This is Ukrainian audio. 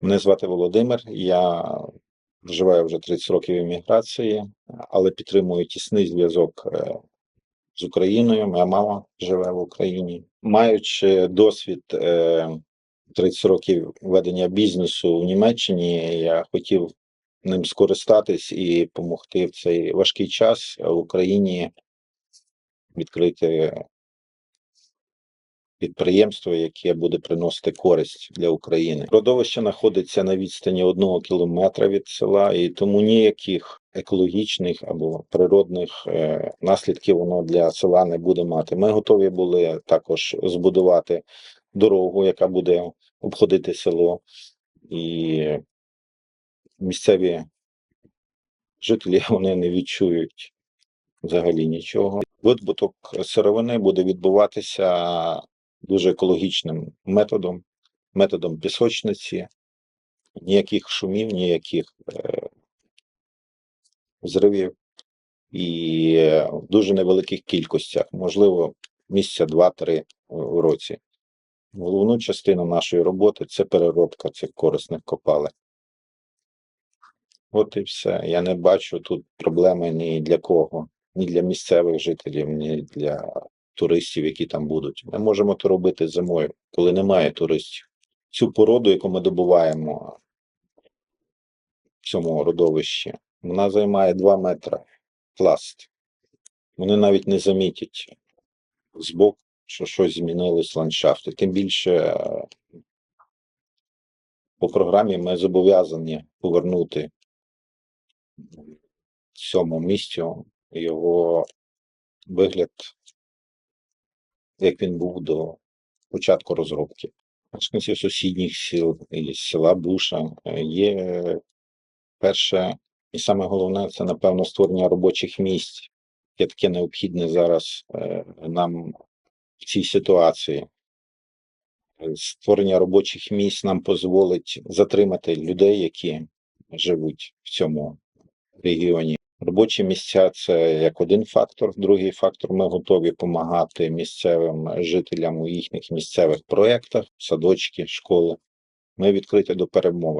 Мене звати Володимир. Я вживаю вже 30 років еміграції, але підтримую тісний зв'язок е, з Україною. Моя мама живе в Україні. Маючи досвід е, 30 років ведення бізнесу в Німеччині, я хотів ним скористатись і допомогти в цей важкий час в Україні відкрити підприємство, яке буде приносити користь для України. Родовище знаходиться на відстані одного кілометра від села, і тому ніяких екологічних або природних е, наслідків воно для села не буде мати. Ми готові були також збудувати дорогу, яка буде обходити село, і місцеві жителі вони не відчують взагалі нічого. Видобуток сировини буде відбуватися дуже екологічним методом, методом пісочниці, ніяких шумів, ніяких е, зривів і е, в дуже невеликих кількостях, можливо, місяця два-три в році. Головну частину нашої роботи це переробка цих корисних копалин. От і все. Я не бачу тут проблеми ні для кого, ні для місцевих жителів, ні для туристів, які там будуть. Ми можемо то робити зимою, коли немає туристів. Цю породу, яку ми добуваємо в цьому родовищі, вона займає 2 метри пласт. Вони навіть не замітять збоку, що щось змінилось в ландшафті. Тим більше е, по програмі ми зобов'язані повернути цьому місцю його вигляд, як він був до початку розробки. Мешканців сусідніх сіл і села Буша е, є перше, і саме головне це, напевно, створення робочих місць, яке необхідне зараз е, нам в цій ситуації. Е, Створення робочих місць нам дозволить затримати людей, які живуть в цьому регіоні. Робочі місця це як один фактор. Другий фактор ми готові допомагати місцевим жителям у їхніх місцевих проєктах, садочки, школи. Ми відкриті до перемови.